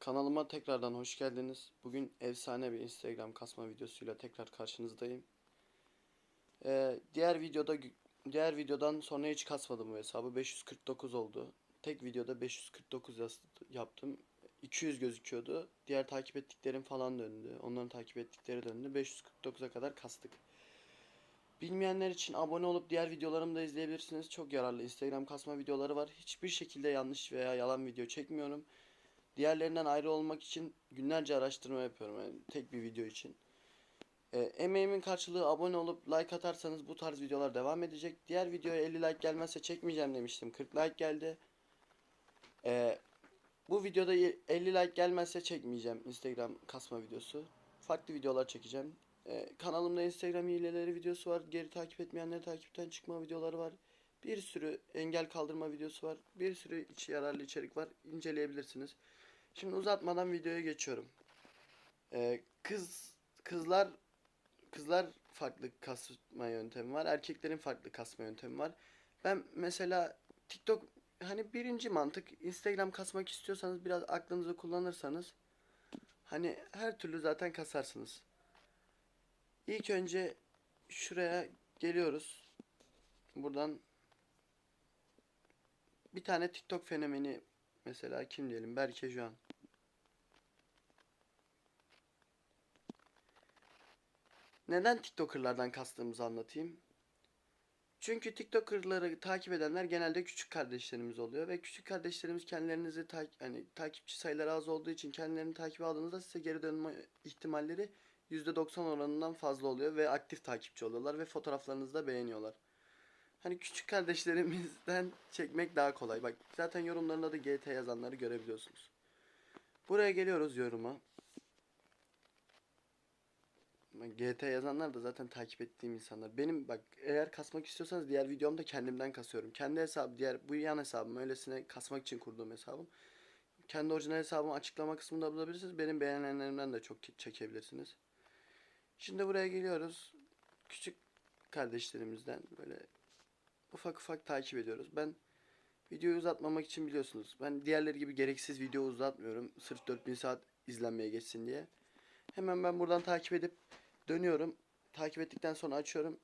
Kanalıma tekrardan hoş geldiniz. Bugün efsane bir Instagram kasma videosuyla tekrar karşınızdayım. Ee, diğer videoda diğer videodan sonra hiç kasmadım bu hesabı. 549 oldu. Tek videoda 549 yaz- yaptım. 200 gözüküyordu. Diğer takip ettiklerim falan döndü. Onların takip ettikleri döndü. 549'a kadar kastık. Bilmeyenler için abone olup diğer videolarımı da izleyebilirsiniz. Çok yararlı Instagram kasma videoları var. Hiçbir şekilde yanlış veya yalan video çekmiyorum. Diğerlerinden ayrı olmak için günlerce araştırma yapıyorum yani tek bir video için. Ee, emeğimin karşılığı abone olup like atarsanız bu tarz videolar devam edecek. Diğer videoya 50 like gelmezse çekmeyeceğim demiştim. 40 like geldi. Ee, bu videoda y- 50 like gelmezse çekmeyeceğim Instagram kasma videosu. Farklı videolar çekeceğim. Ee, kanalımda Instagram hileleri videosu var. Geri takip etmeyenleri takipten çıkma videoları var. Bir sürü engel kaldırma videosu var. Bir sürü içi yararlı içerik var. İnceleyebilirsiniz. Şimdi uzatmadan videoya geçiyorum. Ee, kız kızlar kızlar farklı kasma yöntemi var. Erkeklerin farklı kasma yöntemi var. Ben mesela TikTok hani birinci mantık Instagram kasmak istiyorsanız biraz aklınızı kullanırsanız hani her türlü zaten kasarsınız. İlk önce şuraya geliyoruz. Buradan bir tane TikTok fenomeni mesela kim diyelim Berke Juan. Neden TikToker'lardan kastığımızı anlatayım. Çünkü TikToker'ları takip edenler genelde küçük kardeşlerimiz oluyor ve küçük kardeşlerimiz kendilerinizi ta hani takipçi sayıları az olduğu için kendilerini takip aldığınızda size geri dönme ihtimalleri %90 oranından fazla oluyor ve aktif takipçi oluyorlar ve fotoğraflarınızı da beğeniyorlar. Hani küçük kardeşlerimizden çekmek daha kolay. Bak zaten yorumlarında da GT yazanları görebiliyorsunuz. Buraya geliyoruz yoruma. GT yazanlar da zaten takip ettiğim insanlar. Benim bak eğer kasmak istiyorsanız diğer videomda kendimden kasıyorum. Kendi hesabı diğer bu yan hesabım öylesine kasmak için kurduğum hesabım. Kendi orijinal hesabımı açıklama kısmında bulabilirsiniz. Benim beğenenlerimden de çok çekebilirsiniz. Şimdi buraya geliyoruz. Küçük kardeşlerimizden böyle ufak ufak takip ediyoruz. Ben videoyu uzatmamak için biliyorsunuz. Ben diğerleri gibi gereksiz video uzatmıyorum. Sırf 4000 saat izlenmeye geçsin diye. Hemen ben buradan takip edip dönüyorum. Takip ettikten sonra açıyorum.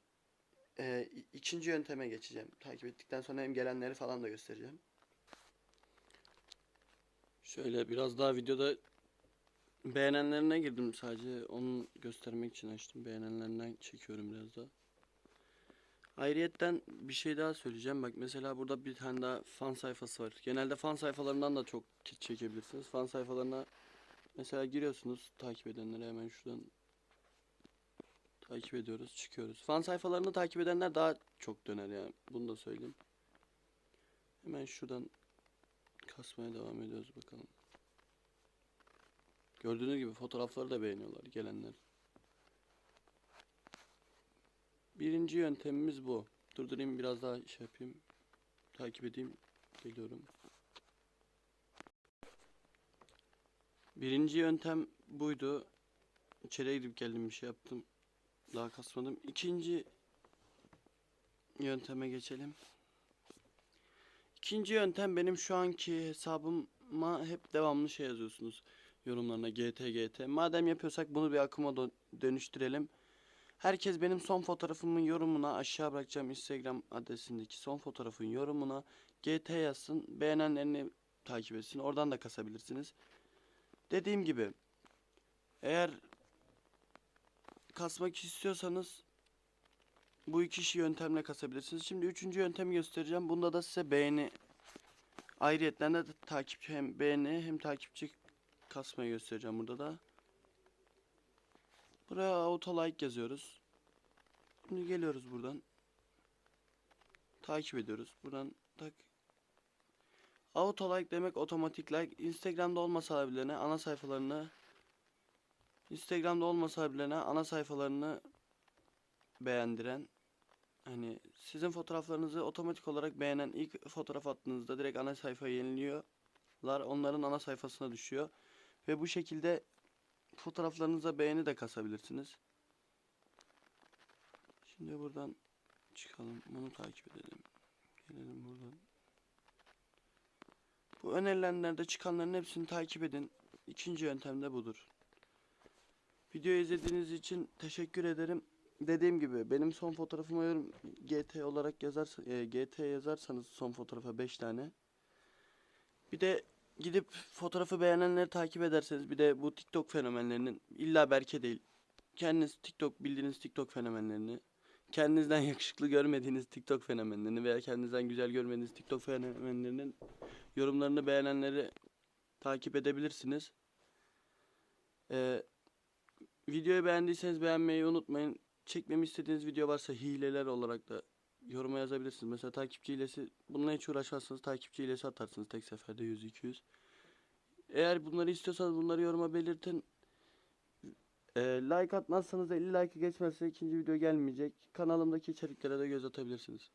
Ee, ikinci yönteme geçeceğim. Takip ettikten sonra hem gelenleri falan da göstereceğim. Şöyle biraz daha videoda beğenenlerine girdim sadece. Onu göstermek için açtım. Beğenenlerinden çekiyorum biraz da. Ayrıyetten bir şey daha söyleyeceğim. Bak mesela burada bir tane daha fan sayfası var. Genelde fan sayfalarından da çok kit çekebilirsiniz. Fan sayfalarına mesela giriyorsunuz takip edenlere hemen şuradan takip ediyoruz, çıkıyoruz. Fan sayfalarını takip edenler daha çok döner yani. Bunu da söyleyeyim. Hemen şuradan kasmaya devam ediyoruz bakalım. Gördüğünüz gibi fotoğrafları da beğeniyorlar gelenler. Birinci yöntemimiz bu. Durdurayım biraz daha şey yapayım. Takip edeyim. Geliyorum. Birinci yöntem buydu. İçeriye gidip geldim bir şey yaptım. Daha kasmadım. İkinci yönteme geçelim. İkinci yöntem benim şu anki hesabıma hep devamlı şey yazıyorsunuz. Yorumlarına GT GT. Madem yapıyorsak bunu bir akıma dö- dönüştürelim. Herkes benim son fotoğrafımın yorumuna aşağı bırakacağım Instagram adresindeki son fotoğrafın yorumuna GT yazsın. Beğenenlerini takip etsin. Oradan da kasabilirsiniz. Dediğim gibi eğer kasmak istiyorsanız bu iki işi yöntemle kasabilirsiniz. Şimdi üçüncü yöntemi göstereceğim. Bunda da size beğeni ayrıyetten de takipçi hem beğeni hem takipçi kasmayı göstereceğim burada da. Buraya auto like yazıyoruz. Şimdi geliyoruz buradan. Takip ediyoruz. Buradan tak. Auto like demek otomatik like. Instagram'da olmasa bile ana sayfalarını Instagram'da olmasa bile ana sayfalarını beğendiren hani sizin fotoğraflarınızı otomatik olarak beğenen ilk fotoğraf attığınızda direkt ana sayfaya yeniliyorlar. Onların ana sayfasına düşüyor. Ve bu şekilde fotoğraflarınıza beğeni de kasabilirsiniz. Şimdi buradan çıkalım. Bunu takip edelim. Gelelim buradan. Bu önerilenlerde çıkanların hepsini takip edin. ikinci yöntem de budur. Videoyu izlediğiniz için teşekkür ederim. Dediğim gibi benim son fotoğrafıma yorum GT olarak yazarsa e, GT yazarsanız son fotoğrafa 5 tane. Bir de gidip fotoğrafı beğenenleri takip ederseniz bir de bu TikTok fenomenlerinin illa Berke değil. Kendiniz TikTok bildiğiniz TikTok fenomenlerini kendinizden yakışıklı görmediğiniz TikTok fenomenlerini veya kendinizden güzel görmediğiniz TikTok fenomenlerinin yorumlarını beğenenleri takip edebilirsiniz. Ee, videoyu beğendiyseniz beğenmeyi unutmayın. Çekmemi istediğiniz video varsa hileler olarak da yoruma yazabilirsiniz. Mesela takipçi hilesi bununla hiç uğraşmazsanız takipçi hilesi atarsınız tek seferde 100-200. Eğer bunları istiyorsanız bunları yoruma belirtin. Ee, like atmazsanız da 50 like'ı geçmezse ikinci video gelmeyecek. Kanalımdaki içeriklere de göz atabilirsiniz.